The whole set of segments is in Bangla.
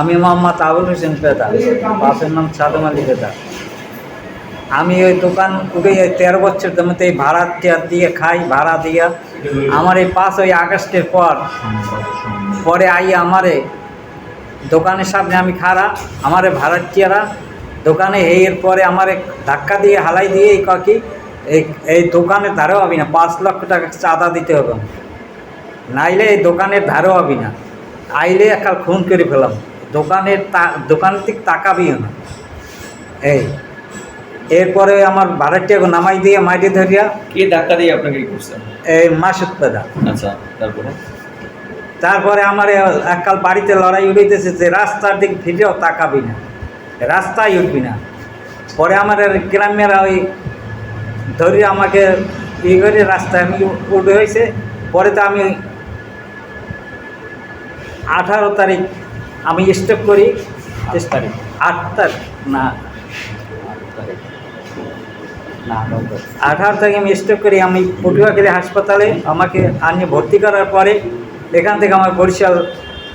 আমি মোহাম্মদ আবুল হোসেন পেদা, বাপের নাম সাদম আলী পেদা। আমি ওই দোকান উঠে তেরো বছর জমিতে এই ভাড়া দিয়ে খাই, ভাড়া দিয়া। আমার এই পাঁচ ওই আগস্টের পর, পরে আই আমারে দোকানের সামনে আমি খাড়া, আমারে ভাড়াটিয়ারা দোকানে এর পরে আমারে ধাক্কা দিয়ে, হালাই দিয়ে এই কাকি এই এই দোকানের ধারেও হবি না, পাঁচ লক্ষ টাকা চাঁদা দিতে হবে। নাইলে এই দোকানের ধারেও হবি না। আইলে একাল খুন করে ফেলাম। দোকানের দোকান থেকে তাকাবিও না। এই এরপরে আমার ভাড়াটিয়াকে নামাই দিয়ে মাইটে ধরিয়া কে ধাক্কা দিয়ে আপনাকে কি করছেন এই মাসুদ পেদা আচ্ছা তারপরে? তারপরে আমার এককাল বাড়িতে লড়াই উড়াইতেছে যে রাস্তার দিক ফিরেও তাকাবি না। রাস্তায় উঠবি না। পরে আমার গ্রামের ওই ধরি আমাকে ই করে রাস্তায় আমি উঠে হয়েছে পরে তো আমি আঠারো তারিখ আমি স্টেপ করি আট তারিখ। আট তারিখ? না। না আঠারো তারিখ। আমি স্টেপ করি আমি পটুয়াখালী হাসপাতালে আমাকে আনিয়ে ভর্তি করার পরে এখান থেকে আমার বরিশাল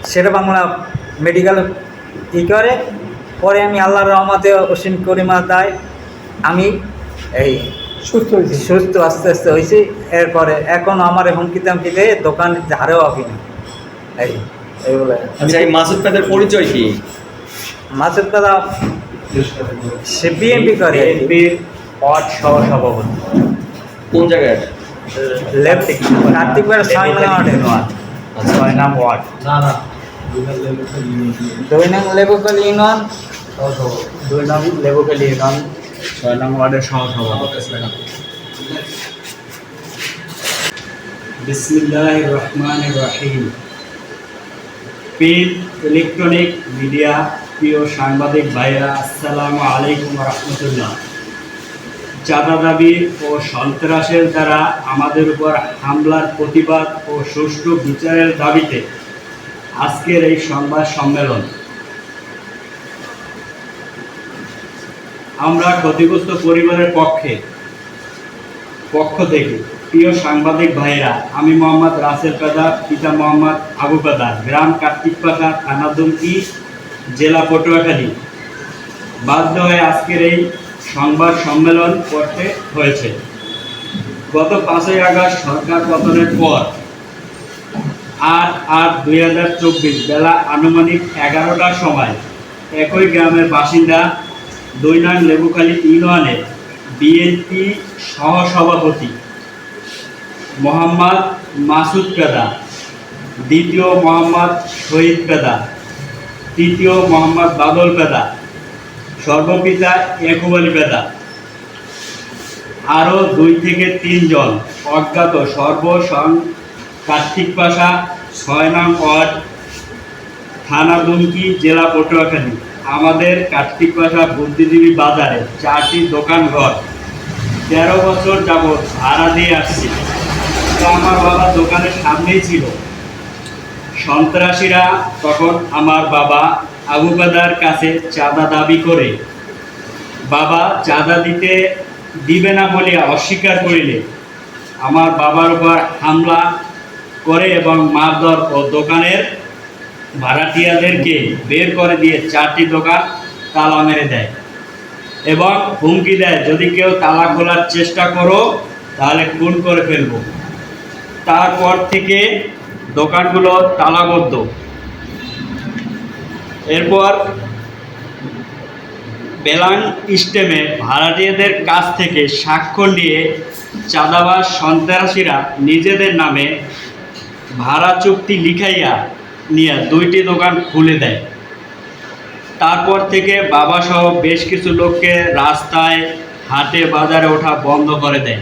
শেরেবাংলা মেডিকেল ই করে। পরে আমি আল্লাহর রহমতে অসীম করিমা দায়। আমি এই সুস্থ হয়েছি। সুস্থ আস্তে আস্তে হয়েছি। এরপরে এখন আমার হুমকি তামকি দিয়ে দোকান ধারেও আবি না এই এইগুলো আচ্ছা এই মাসুদ পেদের পরিচয় কি? মাছের দাদা সে বিএনপি করে বিএনপির ওয়ার্ড সহসভাপতি কোন জায়গায়? লেফট কার্তিক বেড়া ছয় নম্বর আচ্ছা। ছয় নাম ওয়ার্ড। দুই নং লেবুকল ইউনিয়ন। দুই নাম লেবুকালি ইউনিয়ন। ছয় নাম ওয়ার্ডের সহসভাপতি Bismillah Rahman Rahim. Print electronic media, প্রিয় সাংবাদিক ভাইরা আসসালামু আলাইকুম রহমতুল্লাহ। চাঁদা দাবি ও সন্ত্রাসের দ্বারা আমাদের উপর হামলার প্রতিবাদ ও সুষ্ঠু বিচারের দাবিতে আজকের এই সংবাদ সম্মেলন। আমরা ক্ষতিগ্রস্ত পরিবারের পক্ষে, পক্ষ থেকে প্রিয় সাংবাদিক ভাইয়েরা, আমি মোহাম্মদ রাসেল কাদা পিতা মোহাম্মদ আবু কাদা গ্রাম কার্তিকপাতা থানা দুমকি জেলা পটুয়াখালী। বাধ্য হয়ে আজকের এই সংবাদ সম্মেলন করতে হয়েছে। গত পাঁচই আগস্ট সরকার পতনের পর আট আট দুই হাজার চব্বিশ বেলা আনুমানিক এগারোটার সময় একই গ্রামের বাসিন্দা দৈনান লেবুখালী ইউনিয়নের বিএনপি সহসভাপতি মোহাম্মদ মাসুদ পেদা দ্বিতীয় মোহাম্মদ শহীদ পেদা তৃতীয় মোহাম্মদ বাদল পেদা সর্বপিতা একুব আলী পেদা আরও দুই থেকে তিনজন অজ্ঞাত সর্বসং কার্তিক পাশা, ছয় নং ওয়ার্ড, থানা দুমকি, জেলা পটুয়াখালী। আমাদের কার্তিক পাশা বুদ্ধিজীবী বাজারে চারটি দোকান ঘর তেরো বছর যাবৎ ভাড়া দিয়ে আসছি। আমার বাবা দোকানের সামনেই ছিল। সন্ত্রাসীরা তখন আমার বাবা আবু কাদার কাছে চাঁদা দাবি করে, বাবা, চাঁদা দিতে দিবে না বলে অস্বীকার করিলে। আমার বাবার উপর হামলা করে এবং মারধর ও দোকানের ভাড়াটিয়াদেরকে বের করে দিয়ে চারটি দোকান তালা মেরে দেয় এবং হুমকি দেয়, যদি কেউ তালা খোলার চেষ্টা করো, তাহলে খুন করে ফেলব। তারপর থেকে দোকানগুলো তালাবদ্ধ। এরপর বেলাং স্টেমে ভাড়াটিয়াদের কাছ থেকে স্বাক্ষর নিয়ে চাঁদাবাজ সন্ত্রাসীরা নিজেদের নামে ভাড়া চুক্তি লিখাইয়া নিয়ে দুইটি দোকান খুলে দেয়। তারপর থেকে বাবাসহ বেশ কিছু লোককে রাস্তায়, হাটে, বাজারে ওঠা বন্ধ করে দেয়।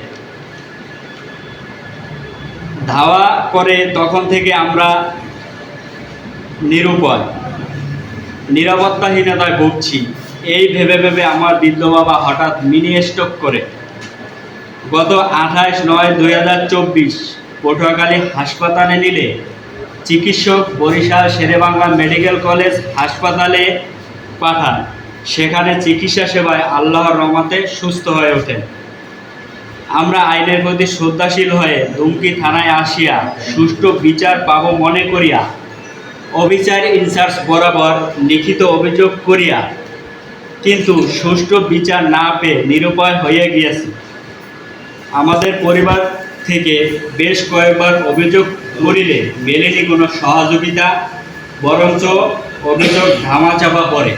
ধাওয়া করে তখন থেকে আমরা নিরুপায়, নিরাপত্তাহীনতায় ভুগছি। এই ভেবে ভেবে আমার বৃদ্ধ বাবা হঠাৎ মিনি স্ট্রোক করে। গত আঠাশ নয় দুই হাজার চব্বিশ পটুয়াখালী হাসপাতালে নিলে চিকিৎসক বরিশাল শেরেবাংলা মেডিকেল কলেজ হাসপাতালে পাঠান। সেখানে চিকিৎসা সেবায় আল্লাহর রহমতে সুস্থ হয়ে ওঠেন। আমরা আইনের প্রতি শ্রদ্ধাশীল হয়ে দুমকি থানায় আসিয়া সুষ্ঠু বিচার পাব মনে করিয়া, অবিচার ইনচার্জ বরাবর লিখিত অভিযোগ করিয়া, কিন্তু সুষ্ঠু বিচার না পেয়ে নিরুপায় হয়ে গিয়েছে। আমাদের পরিবার থেকে বেশ কয়েকবার অভিযোগ করিলে মেলেনি কোনো সহযোগিতা, বরঞ্চ অভিযোগ ধামাচাপা পড়ে।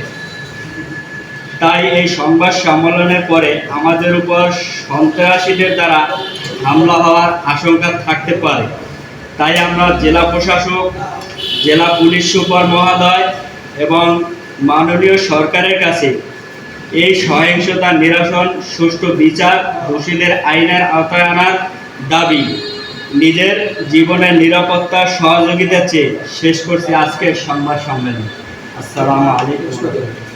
তাই এই সংবাদ সম্মেলনের পরে আমাদের উপর সন্ত্রাসীদের দ্বারা হামলা হওয়ার আশঙ্কা থাকতে পারে। তাই আমরা জেলা প্রশাসক, জেলা পুলিশ সুপার মহোদয় এবং মাননীয় সরকারের কাছে এই সহিংসতা নিরসন, সুষ্ঠু বিচার, দোষীদের আইনের আওতায় আনার দাবি, নিজের জীবনের নিরাপত্তা সহযোগিতা চেয়ে শেষ করছি আজকের সংবাদ সম্মেলন। আসসালামু আলাইকুম।